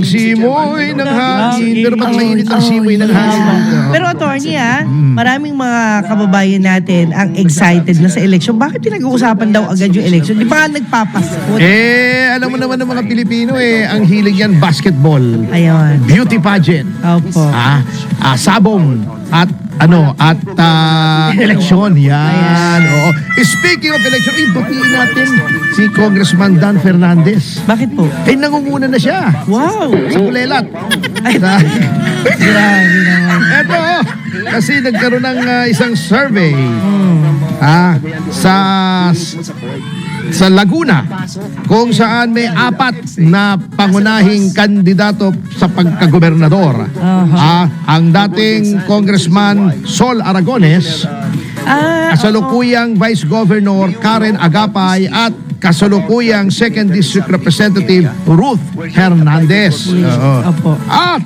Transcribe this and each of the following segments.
simoy ng hangin. Pero ba't mainit ang simoy ng hangin? Pero attorney ah, maraming mga kababayan natin ang excited na sa election. Bakit pinag-uusapan daw agad yung election? Di ba nga nagpapasko? Eh, alam mo naman ng mga Pilipino eh, ang hilig yan basketball, Ayun. beauty pageant, Opo. ah, ah sabong, at ano, at ah, eleksyon. Yan. Oo. Speaking of election, eh, batiin natin si Congressman Dan Fernandez. Bakit po? Eh, nangunguna na siya Wow! sa Kulelat. Ay, Sa, grabe naman. eto, kasi nagkaroon ng ah, isang survey ah, sa sa Laguna kung saan may apat na pangunahing kandidato sa pagkagobernador. Ah, ang dating Congressman Sol Aragones, Ah, kasalukuyang Vice Governor Karen Agapay at kasalukuyang Second District Representative Ruth Hernandez. Oo. Opo. At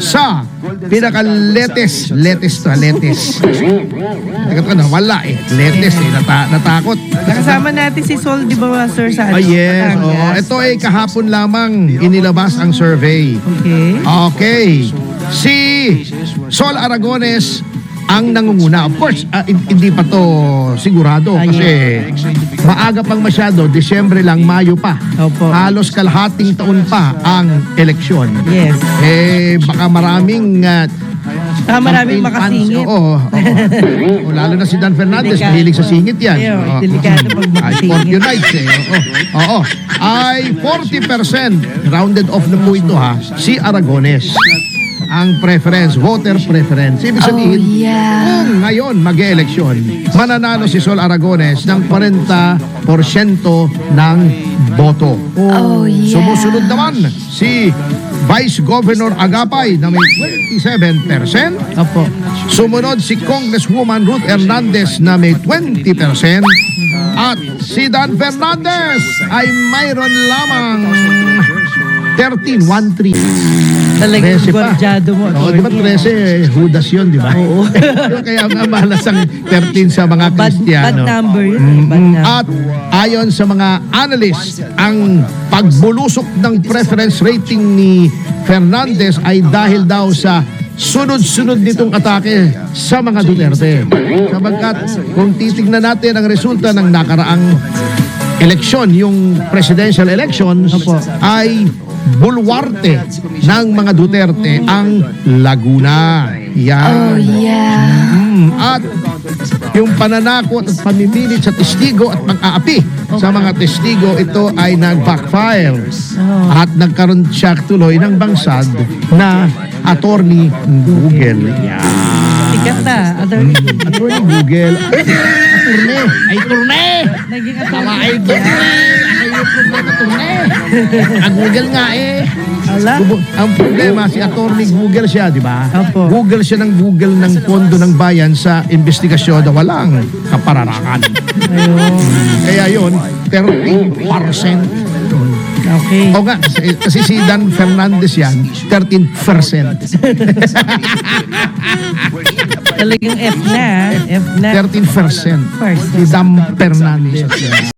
sa pinaka-letes, letes na letes. Teka, teka, nawala eh. Letes eh, nata- natakot. nakasama natin si Sol, di ba, sir, sa Ah, ano, yes. Oo. Batangas? Ito ay kahapon lamang inilabas ang survey. Okay. Okay. Si Sol Aragones ang nangunguna. Of course, hin- hindi pa to sigurado kasi maaga pang masyado, Disyembre lang, Mayo pa. Opo. Halos kalahating taon pa ang eleksyon. Yes. Eh, baka maraming ah, Ah, maraming makasingit. Oo. oo. O, lalo na si Dan Fernandez, Delikado. mahilig sa singit yan. Ayun, Oo. delikado pag Ay, makasingit. Scorpio Nights eh. Oo. Oo. Ay 40% rounded off na po ito ha. Si Aragones ang preference, voter preference. Ibig sabihin, kung ngayon mag-eleksyon, mananalo si Sol Aragones ng 40% ng boto. Oh, yeah. Sumusunod naman si Vice Governor Agapay na may 27%. Opo. Sumunod si Congresswoman Ruth Hernandez na may 20%. At si Dan Fernandez ay mayroon lamang 13, 1-3. Talagang 13 pa. gwardyado mo. Oo, di ba 13, Judas yun, di ba? Oo. Kaya nga malas ang 13 sa mga Bad, bad Kristiyano. number yun. eh, Bad Mm, number. At ayon sa mga analyst, ang pagbulusok ng preference rating ni Fernandez ay dahil daw sa sunod-sunod nitong atake sa mga Duterte. Sapagkat kung titignan natin ang resulta ng nakaraang eleksyon, yung presidential elections, Opo. ay bulwarte ng mga Duterte ang Laguna. Yan. Oh, yeah. Mm, at yung pananakot at pamimilit sa testigo at pang-aapi sa mga testigo, ito ay nag-backfire. At nagkaroon siya tuloy ng bangsad na attorney Google. Yan. Sikat na. Attorney. Google. Attorney. Ay, turne! Naging attorney. ay turne! Turne! Ang Google nga eh. Ala. Ang problema, si attorney Google siya, di ba? Opo. Google siya ng Google ng pondo ng bayan sa investigasyon na walang kapararakan. Kaya yon 13%. Okay. O nga, kasi, si Dan Fernandez yan, 13%. Talagang F na. ah. F na. 13%. First. Si Dan Fernandez.